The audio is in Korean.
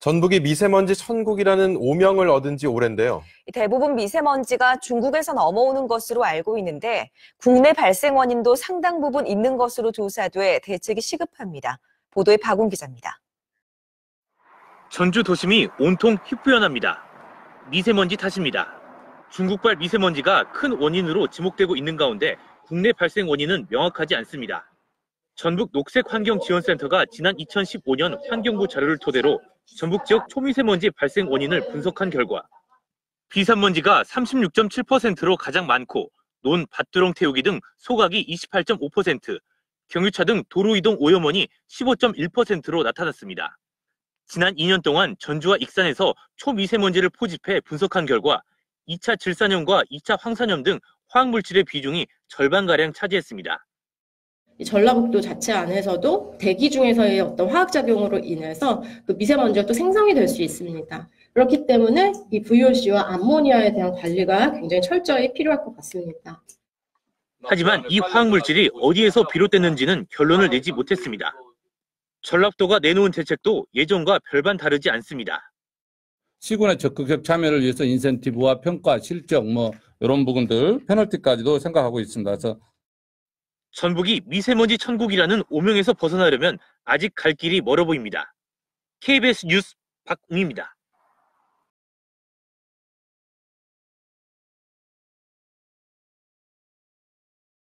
전북이 미세먼지 천국이라는 오명을 얻은 지 오랜데요. 대부분 미세먼지가 중국에서 넘어오는 것으로 알고 있는데 국내 발생 원인도 상당 부분 있는 것으로 조사돼 대책이 시급합니다. 보도에 박ун 기자입니다. 전주 도심이 온통 휘뿌연합니다. 미세먼지 탓입니다. 중국발 미세먼지가 큰 원인으로 지목되고 있는 가운데 국내 발생 원인은 명확하지 않습니다. 전북 녹색환경지원센터가 지난 2015년 환경부 자료를 토대로 전북 지역 초미세먼지 발생 원인을 분석한 결과 비산먼지가 36.7%로 가장 많고 논, 밭두렁 태우기 등 소각이 28.5%, 경유차 등 도로 이동 오염원이 15.1%로 나타났습니다. 지난 2년 동안 전주와 익산에서 초미세먼지를 포집해 분석한 결과 2차 질산염과 2차 황산염 등 화학물질의 비중이 절반가량 차지했습니다. 전라북도 자체 안에서도 대기 중에서의 어떤 화학작용으로 인해서 그 미세먼지가 또 생성이 될 수 있습니다. 그렇기 때문에 이 VOC와 암모니아에 대한 관리가 굉장히 철저히 필요할 것 같습니다. 하지만 이 화학물질이 어디에서 비롯됐는지는 결론을 내지 못했습니다. 전라북도가 내놓은 대책도 예전과 별반 다르지 않습니다. 시군의 적극적 참여를 위해서 인센티브와 평가, 실적 뭐 이런 부분들 페널티까지도 생각하고 있습니다. 그래서 전북이 미세먼지 천국이라는 오명에서 벗어나려면 아직 갈 길이 멀어 보입니다. KBS 뉴스 박웅입니다.